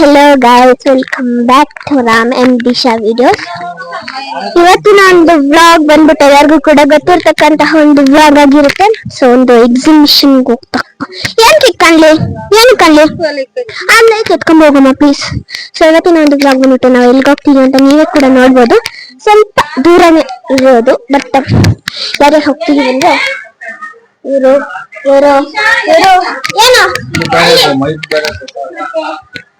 Hi guys welcome back to Ram and Disha videos ಇವತ್ತಿನ ಒಂದು vlog ಬಂದ್ಬಿಟ್ಟು ಎಲ್ಲರಿಗೂ ಕೂಡ ಗೊತ್ತಿರ್ತಕ್ಕಂತಹ ಒಂದು ವ್ಲಾಗ್ ಆಗಿರುತ್ತೆ. ಸೊ ಒಂದು ಎಕ್ಸಿಬಿಷನ್ ಹೋಗ್ತಾ. ಏನ್ ಕಿತ್ಕೊಂಡ್ಲಿ ಏನ್ ಕಣ್ಲಿ? ಆಮೇಲೆ ಕೆತ್ಕೊಂಡ್ ಹೋಗೋಣ ಪ್ಲೀಸ್ ಸೊ ಇವತ್ತಿನ ಒಂದು ವ್ಲಾಗ್ ಬಂದ್ಬಿಟ್ಟು ನಾವು ಎಲ್ಲಿಗೆ ಹೋಗ್ತೀವಿ ಅಂತ ನೀವೇ ಕೂಡ ನೋಡ್ಬೋದು. ಸ್ವಲ್ಪ ದೂರನೇ ಇರೋದು ಬಟ್ ಯಾರೇ ಹೋಗ್ತೀವಿ ಅಂದ್ರೆ ಇವರು ಇವರು ಏನೋ?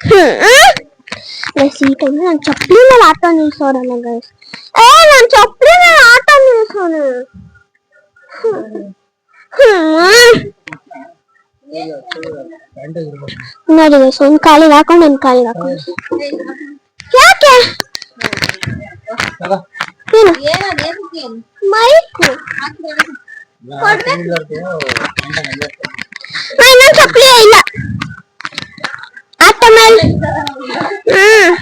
ಹ್ಮ್ ಗೈಸ್ ಈ ಟೈಮ್ ನಾನು ಚಪ್ಪಲಿ ಮೇಲೆ ಆಟ ನಿಲ್ಸೋರಲ್ಲ ಗೈಸ್ ಏ ನಾನು ಚಪ್ಪಲಿ ಮೇಲೆ ಆಟ ನಿಲ್ಸೋಣ ನೋಡಿ ಗೈಸ್ ಒಂದ್ ಕಾಲಿಗೆ ಹಾಕೊಂಡು ಒಂದ್ ಕಾಲಿಗೆ ಹಾಕೊಂಡು ಯಾಕೆ ಏನು ಮೈಕು ಇನ್ನೊಂದು ಚಪ್ಪಲಿ ಇಲ್ಲ ಆಟ ಮೇಲೆ ಹ್ಮ್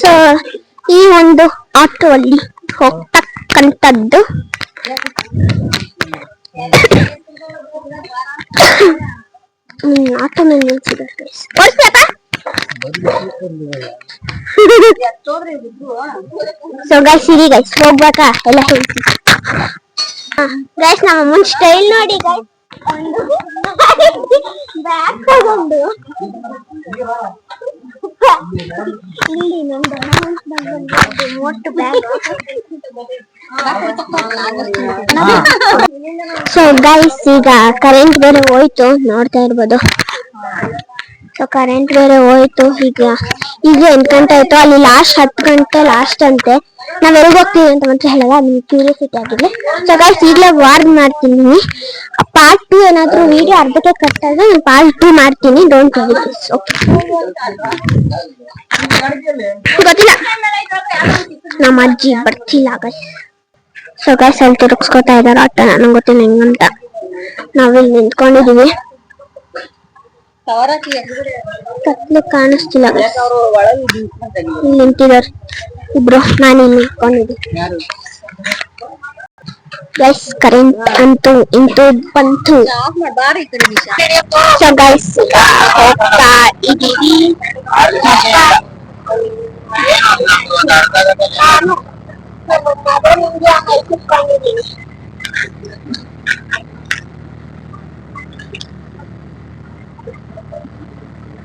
ಸೊ ಈ ಒಂದು ಆಟೋ ಅಲ್ಲಿ ಹೋಗ್ತಕ್ಕಂಥದ್ದು ಹ್ಮ್ ಆಟೋ ಮೇಲೆ ನಿಲ್ಸಿದ್ದಾರೆ ಓಡಿಸ್ಬೇಕಾ ಸೊ ಗೈಸ್ ಇರಿ ಗೈಸ್ ಹೋಗ್ಬೇಕಾ ಎಲ್ಲ ಹೇಳ್ತೀನಿ ಗೈಸ್ ನಮ್ಮ ಮುಂದ್ ಸ್ಟೈಲ್ ನೋಡಿ ಗೈಸ್ ಬ್ಯಾಕ್ ತಗೊಂಡು ಇಲ್ಲಿ ನಂದು ಮೊಟ್ಟು ಬ್ಯಾಗ್ ಸೊ ಗೈಸ್ ಈಗ ಕರೆಂಟ್ ಬೇರೆ ಹೋಯ್ತು ನೋಡ್ತಾ ಇರ್ಬೋದು ಸೊ ಕರೆಂಟ್ ಬೇರೆ ಹೋಯ್ತು. ಈಗ ಈಗ ಎಂಟು ಗಂಟೆ ಆಯ್ತು. ಅಲ್ಲಿ ಲಾಸ್ಟ್ ಹತ್ತು ಗಂಟೆ ಲಾಸ್ಟ್ ಅಂತೆ. ನಾವ್ ಎಲ್ಲಿಗೆ ಹೋಗ್ತೀವಿ ಅಂತ ಮಾತ್ರ ಹೇಳಲ್ಲ ನಿಮ್ಗೆ ಕ್ಯೂರಿಯಾಸಿಟಿ ಆಗಿದೆ. ಸೊ ಗೈಸ್ ಈಗಲೇ ವಾರ್ನ್ ಮಾಡ್ತೀನಿ. ಪಾರ್ಟ್ ಟು ಏನಾದ್ರೂ ವಿಡಿಯೋ ಅರ್ಧಕ್ಕೆ ಕಟ್ ಆದ್ರೆ ನಾನು ಪಾರ್ಟ್ ಟು ಮಾಡ್ತೀನಿ. ಡೋಂಟ್ ವರಿ ಓಕೆ ಗೊತ್ತಿಲ್ಲ. ನಮ್ಮ ಅಜ್ಜಿ ಬರ್ತಿಲ್ಲ ಗೈಸ್ ಸೊ ಗೈಸ್ ಅಲ್ಲಿ ತಿರುಗಿಸ್ಕೊತಾ ಇದಾರೆ ಆಟ. ನನಗೆ ಗೊತ್ತಿಲ್ಲ ಹೆಂಗಂತ ನಾವಿಲ್ಲಿ ನಿಂತ್ಕೊಂಡಿದೀವಿ. ಕತ್ಲು ಕಾಣಿಸ್ತಿಲ್ಲ guys. ಇಲ್ಲಿ ನಿಂತಿದಾರೆ ಇಬ್ರು ನಾನು ಇಲ್ಲಿ ನಿಂತ್ಕೊಂಡಿದ್ದೀನಿ ಗೈಸ್ ಕರೆಂಟ್ ಅಂತೂ ಇಂತೂ ಬಂತು ಸೊ ಗೈಸ್ ಹೋಗ್ತಾ ಇದೀವಿ ನಾನು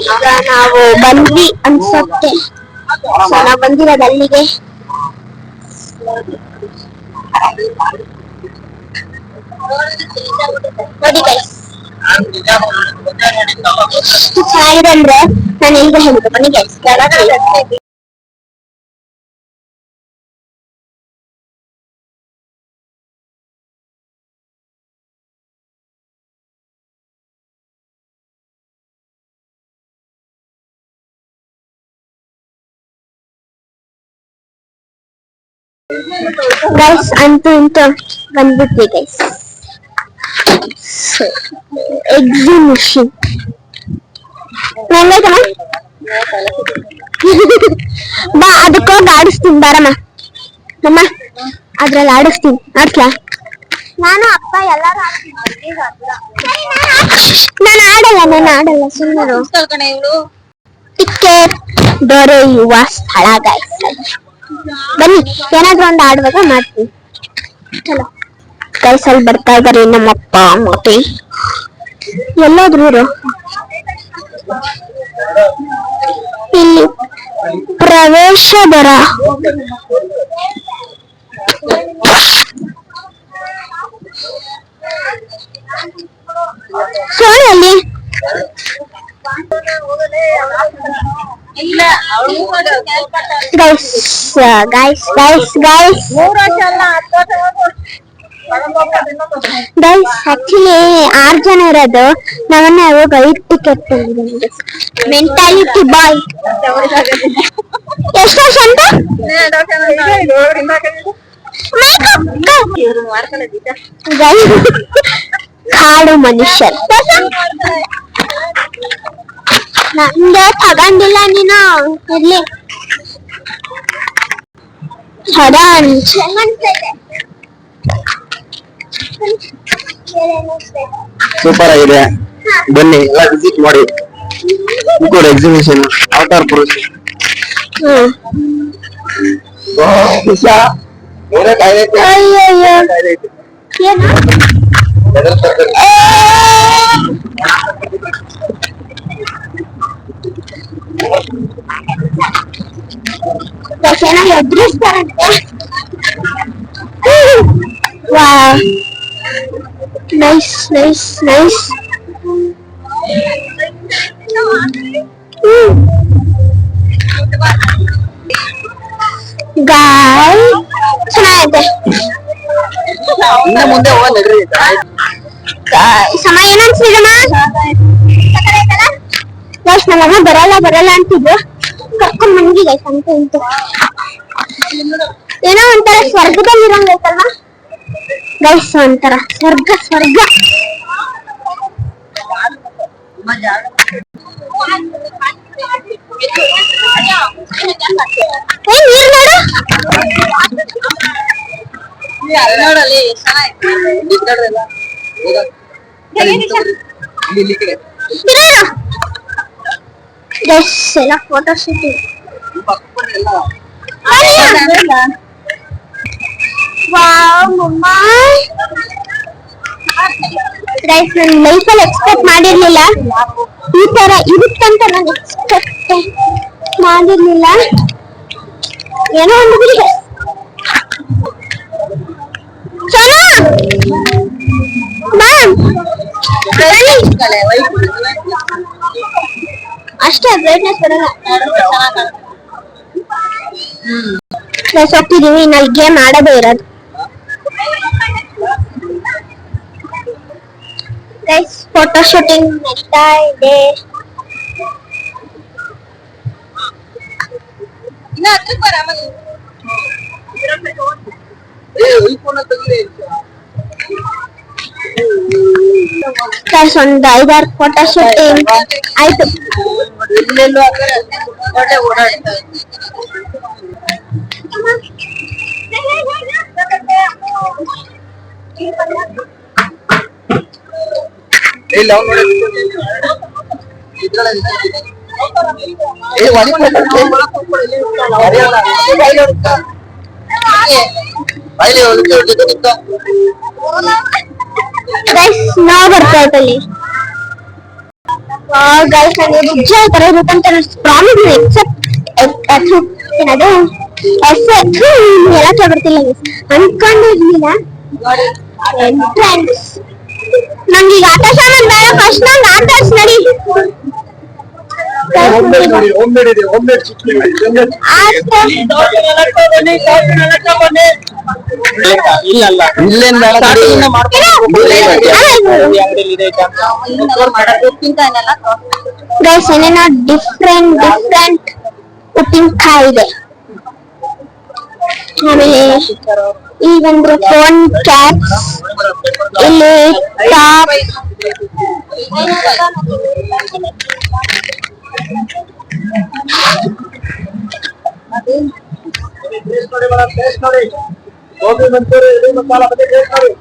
ಈಗ ನಾವು ಬಂದ್ವಿ ಅನ್ಸತ್ತೆ ಸೊ ನಾವು ಬಂದಿರೋದು ಅಲ್ಲಿಗೆ ನೋಡಿ guys. ಎಷ್ಟು ಚೆನ್ನಾಗಿದೆ ಅಂದ್ರೆ ನಾನು ಈಗ ಹೇಳಿದೆ ಬನ್ನಿ ಗೈಸ್ ಗೈಸ್ ಅಂತೂ ಇಂತೂ ಬಂದ್ಬಿಟ್ವಿ ಗೈಸ್ ಎಕ್ಸಿಬಿಷನ್ ಹೆಂಗೈತಮ್ಮ ಬಾ ಅದಕ್ಕೋಗಿ ಆಡಿಸ್ತೀನಿ ಬಾರಮ್ಮ. ಅಮ್ಮ ಅದ್ರಲ್ಲಿ ಆಡಿಸ್ತೀನಿ. ಆಡ್ಸ್ಲಾ? ನಾನು ಅಪ್ಪ ಎಲ್ಲಾರು ನಾನ್ ಆಡಲ್ಲ ನಾನು ಆಡಲ್ಲ ಸುಮ್ಮನೆ ಟಿಕೆಟ್ ದೊರೆಯುವ ಸ್ಥಳ ಗೈಸ್. ಬನ್ನಿ ಏನಾದ್ರೂ ಒಂದು ಆಡುವಾಗ ಮಾಡ್ತೀನಿ. ಚಲೋ ಗೈಸ್ ಅಲ್ಲಿ ಬರ್ತಾ ಇದಾರೆ ನಮ್ಮಪ್ಪ ಮತ್ತೆ ಎಲ್ಲಾದ್ರೂ ಇಲ್ಲಿ ಪ್ರವೇಶ ದರ. ಸೋನಿ ಅಲ್ಲಿ. Guys guys guys guys guys actually R ಜನ ಇರೋದು. ನಾವನ್ನ ಯಾವಾಗ ಐದು ಟಿಕೆಟ್ ಮೆಂಟಾಲಿಟಿ ಬಾಯ್ ಎಷ್ಟು ವರ್ಷ ಅಂತ ಕಾಡು ಮನುಷ್ಯರು ನಂಗೆ ತಗೊಂಡಿಲ್ಲ ನೀನು. ಇರ್ಲಿ. ಸಡನ್ ಸೂಪರ್ ಆಗಿದೆ. ಬನ್ನಿ ಎಲ್ಲ ವಿಸಿಟ್ ಮಾಡಿ. ಕೂಡ ಎಕ್ಸಿಬಿಷನ್ ಔಟರ್ ಪುರುಷ ಏನು? ಏ! ಎಷ್ಟು ಚೆನ್ನಾಗಿ ಎದುರಿಸ್ತಾರಂತೆ ವಾ ನೈಸ್ ನೈಸ್ ನೈಸ್ ಗಾಯ್ ಚೆನ್ನಾಗೈತೆ ಇನ್ನ ಮುಂದೆ ಹೋಗೋಣ ನಡ್ರಿ ಗಾಯ್ ಸಮಯ ಏನ್ ಅನ್ಸಿದಮ್ಮ ಗೈಸ್ ನಮ್ಮಮ್ಮ ಬರಲ್ಲ ಬರಲ್ಲ ಅಂತಿದ್ರು ಕರ್ಕೊಂಡ್ ಬಂದ್ವಿ ಗೈಸ್ ಅಂತ ಇಂತು ಏನೋ ಒಂಥರ ಸ್ವರ್ಗದಲ್ಲಿ ಇರಂಗೈತಲ್ವಾ ಗೈಸ್ ಒಂಥರ ಸ್ವರ್ಗ ಸ್ವರ್ಗ ಏ ನೀರ್ ನೋಡು ನೋಡಲ್ಲಿ ಎಷ್ಟ್ ಚೆನ್ನಾಗಿದೆ ಇರೇನು ಗೈಸ್ ಎಲ್ಲ ಫೋಟೋ ಶೂಟಿಂಗ್ ವಾವ್ ಮಮ್ಮ ಗೈಸ್ ನನ್ನ ಲೈಫಲ್ಲಿ ಎಕ್ಸ್ಪೆಕ್ಟ್ ಮಾಡಿರ್ಲಿಲ್ಲ ಈ ತರ ಇರುತ್ತಂತ ನಾನು ಎಕ್ಸ್ಪೆಕ್ಟ್ ಮಾಡಿರ್ಲಿಲ್ಲ ಏನೋ ಒಂದು ಬಿಡಿ ಚಲೋ ಮ್ಯಾಮ್ ಅಷ್ಟೇ ಬ್ರೈಟ್ನೆಸ್ ಬರಲ್ಲ ಪ್ಲಸ್ ಹೋಗ್ತಿದೀವಿ ಇನ್ನು ಅಲ್ಲಿ ಗೇಮ್ ಆಡೋದೇ ಇರೋದು ಗೈಸ್ ಫೋಟೋ ಶೂಟಿಂಗ್ ನಡೀತಾ ಇದೆ ಇನ್ನ ಹತ್ರಕ್ ಬರ ಆಮೇಲೆ. ಗೈಸ್ ಒಂದು ಐದಾರು ಫೋಟೋ ಶೂಟಿಂಗ್ ಆಯ್ತು ಇಲ್ಲೆಲ್ಲೋ ಆ ಕಡೆ ಒಳ್ಳೆ ಓಡಾಡ್ತಾ ಇದೆ. ಇಲ್ಲ ಅವ್ನು ನೋಡಿ ಏ ಒಳಗೆ ಬಾಯ್ಲಿ ಒಳಗೆ ಜೊತೆ ನಿಂತ ಗೈಸ್ ನಾವು ಬರ್ತಾ ಇತ್ತಲ್ಲಿ ಗೈಸ್ ನನಗೆ ನಿಜ ಈ ತರ ಅಂತ ಪ್ರಾಮಿಸ್ ಎಕ್ಸೆಪ್ಟ್ ಏನದು ಎಸ್ ಹೇಳಕ್ಕೆ ಬರ್ತಿಲ್ಲ ಅನ್ಕೊಂಡಿರ್ಲಿಲ್ಲ. ಎಂಟ್ರೆನ್ಸ್ ನಂಗೆ ಈಗ ಸಾಮಾನ್ ಬೇಡ ಫಸ್ಟ್ ನಂಗೆ ಆಟ ನಡಿ. ಗೈಸ್ ಏನೇನೋ ಡಿಫ್ರೆಂಟ್ ಡಿಫ್ರೆಂಟ್ ಉಪ್ಪಿನಕಾಯಿ ಇದೆ. ಆಮೇಲೆ ಇಲ್ಲಿ ಬಂದ್ರೆ ಫೋನ್ ಕ್ಯಾಪ್ಸ್ ಇಲ್ಲಿ ಟಾಪ್ ಟೇಸ್ಟ್ ನೋಡಿ ಮೇಡಮ್ ಟೇಸ್ಟ್ ನೋಡಿ ಗೋಬಿ ಮಂಚೂರಿ ಇಡೀ ಮಸಾಲ ಬಗ್ಗೆ ಟೇಸ್ಟ್ ನೋಡಿ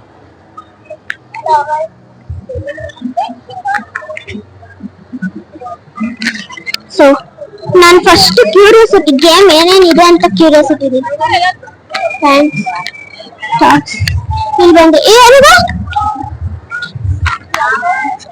ಸೊ ನಾನು ಫಸ್ಟ್ ಕ್ಯೂರಿಯಾಸಿಟಿ ಗೇಮ್ ಏನೇನಿದೆ ಅಂತ ಕ್ಯೂರಿಯಾಸಿಟಿ ಇದೆ ಥ್ಯಾಂಕ್ಸ್ ಥ್ಯಾಂಕ್ಸ್ ಇಲ್ಲಿ ಬಂದು ಏನಿದೆ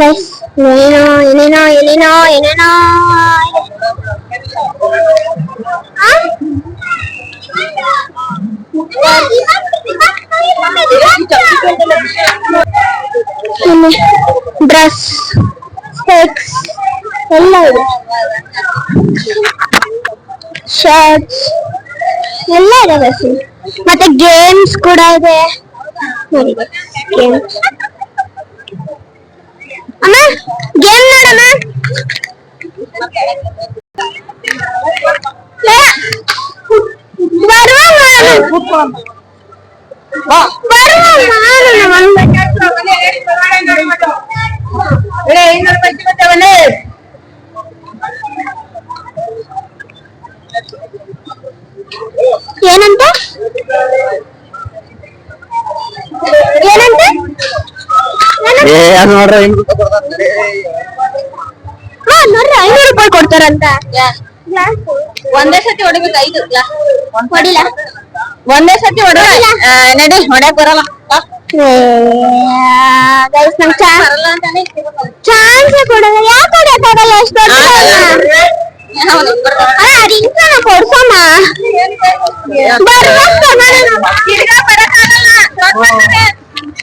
ನೈಸ್ ಏನೇನೋ ಏನೇನೋ ಏನೇನೋ ಏನೇನೋ ಡ್ರೆಸ್ ಸ್ಪೆಕ್ಸ್ ಎಲ್ಲ ಇದೆ ಶರ್ಟ್ಸ್ ಎಲ್ಲ ಇದೆ ಬಸ್ ಮತ್ತೆ ಗೇಮ್ಸ್ ಕೂಡ ಇದೆ. ಗೇಮ್ಸ್ ಅಮ್ಮ ಗೇಮ್ ನೋಡಮ್ಮ ಲೇ, ಬರುವ ಮಾಡು. ಬರುವ ಮಾಡು ನಮ್ಮ ಏನಂತ ಏನಂತ ಏ ಅದ್ ನೋಡ್ರಿ ಹೆಂಗ್ ರೂಪಾಯಿ ಕೊಡ್ತಾರೆ ಹಾ ನೋಡ್ರಿ ಐನೂರು ರೂಪಾಯಿ ಕೊಡ್ತಾರಂತ. ಒಂದೇ ಸತಿ ಹೊಡಿಬೇಕು ಐದು. ಹೊಡಿಲ? ಒಂದೇ ಸತಿ ಹೊಡ ನಡಿ ಹೊಡ್ಯಾಕ್ ಬರಲ್ಲ. ಗೈಸ್ ಬರಲ್ಲ ಅಂತಾನೆ. ಚಾನ್ಸ್ ಕೊಡಲ್ಲ ಯಾಕೆ ಹೊಡೆಯಕ್ಕಾಗಲ್ಲ ಎಷ್ಟು ರಿಂಗ್ಸನ ಕೊಡ್ಸಮ್ಮ. ಬರ್ಬೇಕು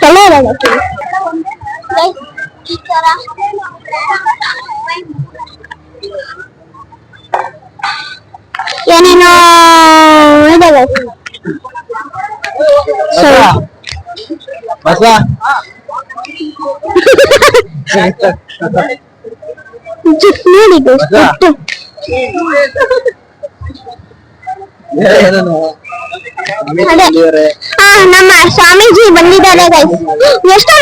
ಚಲೋ ಇರೋದು ಈ ತರ ಏನೇನೋ ಇದಾವೆ ಸೊ ಬಸ ಜುಟ್ ನೋಡಿ ಮಜಾ? ಅದೇ. ಹಾ ನಮ್ಮ ಸ್ವಾಮೀಜಿ ಬಂದಿದ್ದಾರೆ ಗೈಸ್ ಎಷ್ಟು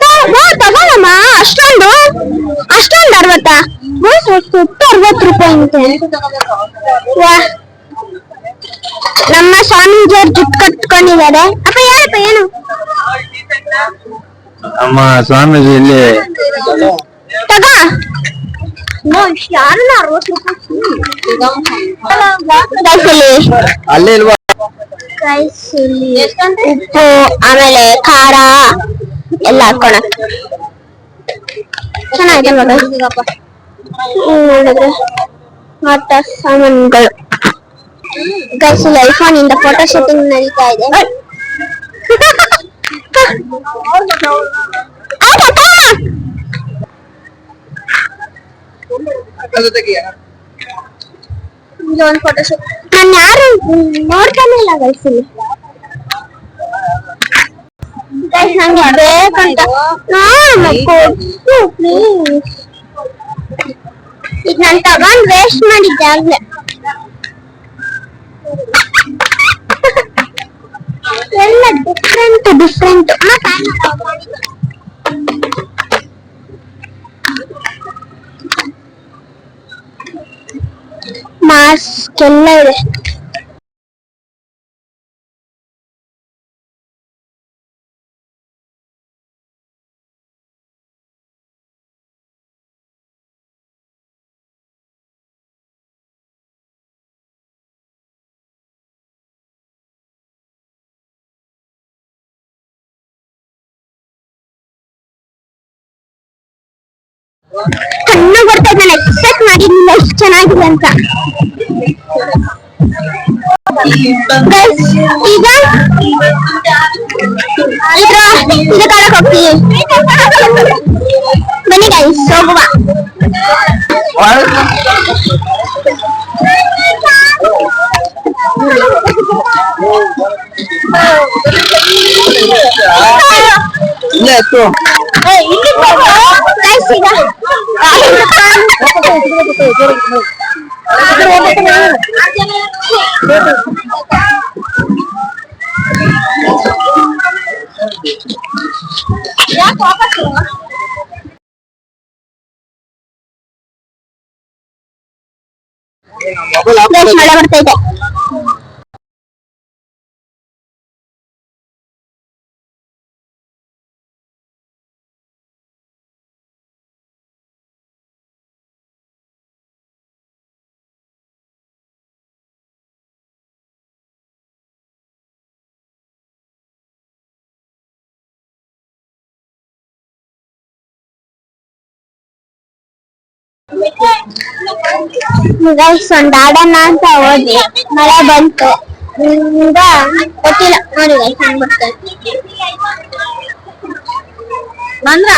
ತಗೋಣಮ್ಮ ತಗೋಳಮ್ಮ ಅಷ್ಟೊಂದು. ಅಷ್ಟೊಂದು ಅರವತ್ತಾ? ಸುಟ್ಟು ಅರವತ್ತು ರೂಪಾಯಿ ಅಂತೆ. ನಮ್ಮ ಸ್ವಾಮೀಜಿ ಅವ್ರು ಜುಟ್ ಕಟ್ಕೊಂಡಿದ್ದಾರೆ. ಅಪ್ಪ ಯಾರಪ್ಪ ಏನು? ನಮ್ಮ ಸ್ವಾಮೀಜಿ ಇಲ್ಲಿ ತಗೋ. ಅಲ್ಲೇ ಇಲ್ವಾ ರೈಸ್ ಇಲ್ಲಿ ಉಪ್ಪು ಆಮೇಲೆ ಖಾರ ಎಲ್ಲ ಹಾಕೋಣ ಚೆನ್ನಾಗಿದೆ ನೋಡಿ ಹ್ಮ್, ನೋಡಿದ್ರೆ ಆಟ ಸಾಮಾನುಗಳು ಗೈಸ್ ಇಲ್ಲಿ ಐಫೋನ್ ಇಂದ ಫೋಟೋ ಶೂಟಿಂಗ್ ನಡೀತಾ ಇದೆ ಇದು ಒಂದು ಫೋಟೋ ಶೂಟ್ ನಾನು ಯಾರು ನೋಡ್ತಾನೆ ಇಲ್ಲ ಗೈಸ್ ಇಲ್ಲಿ ಗೈಸ್ ನಂಗೆ ಬೇಕಂತ ನೋಡಮ್ಮ ಕೊಟ್ಟು ಪ್ಲೀಸ್ ಈಗ ನಾನು ತಗೊಂಡ್ ವೇಸ್ಟ್ ಮಾಡಿದ್ದೆ ಆಗ್ಲೇ ಎಲ್ಲ ಡಿಫ್ರೆಂಟ್ ಡಿಫ್ರೆಂಟ್ ಮಾಸ್ಕ್ ಎಲ್ಲ ಇದೆ ಕಾಲಕ್ಕೆ ಹೋಗ್ತೀವಿ ಬನ್ನಿ ಗೈಸ್ ಹೋಗುವ ಇಲ್ಲೇ ಗೈಸ್ ಮಳೆ ಬರ್ತಾ ಇದೆ ಗೈಸ್ ಒಂದ್ ಅಂತ ಹೋದ್ವಿ ಮಳೆ ಬಂತು. ನಿಮ್ಗ ಗೊತ್ತಿಲ್ಲ. ನೋಡಿ ಗೈಸ್ ಬಂದ್ರ?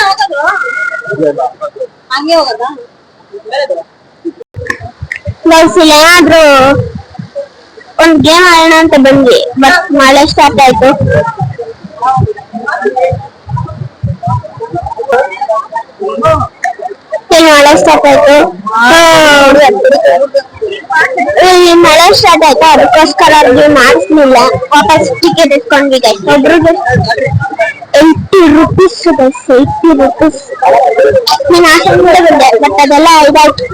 ಹೋಗೋದು ಹಂಗೆ ಹೋಗೋದಾ? ಇಲ್ಲ ಏನಾದ್ರು ಒಂದ್ ಗೇಮ್ ಆಡೋಣ ಅಂತ ಬಂದ್ವಿ ಬಟ್ ಮಳೆ ಸ್ಟಾರ್ಟ್ ಆಯ್ತು. ಮಳೆ ಸ್ಟಾರ್ಟ್ ಆಯ್ತು. ಈ ಮಳೆ ಸ್ಟಾರ್ಟ್ ಆಯ್ತು? ಅದಕ್ಕೋಸ್ಕರ ಅವ್ರಿಗೆ ಮಾಡಿಸ್ಲಿಲ್ಲ. ವಾಪಸ್ ಟಿಕೆಟ್ ಇಟ್ಕೊಂಡ್ವಿ ಗೈಸ್ ಒಬ್ರಿಗೆ eighty rupees bus eighty rupees ನೀನ್ ಆಸೆ ಬಂದೆ ಬಟ್ ಅದೆಲ್ಲ ಇದಾಯ್ತು.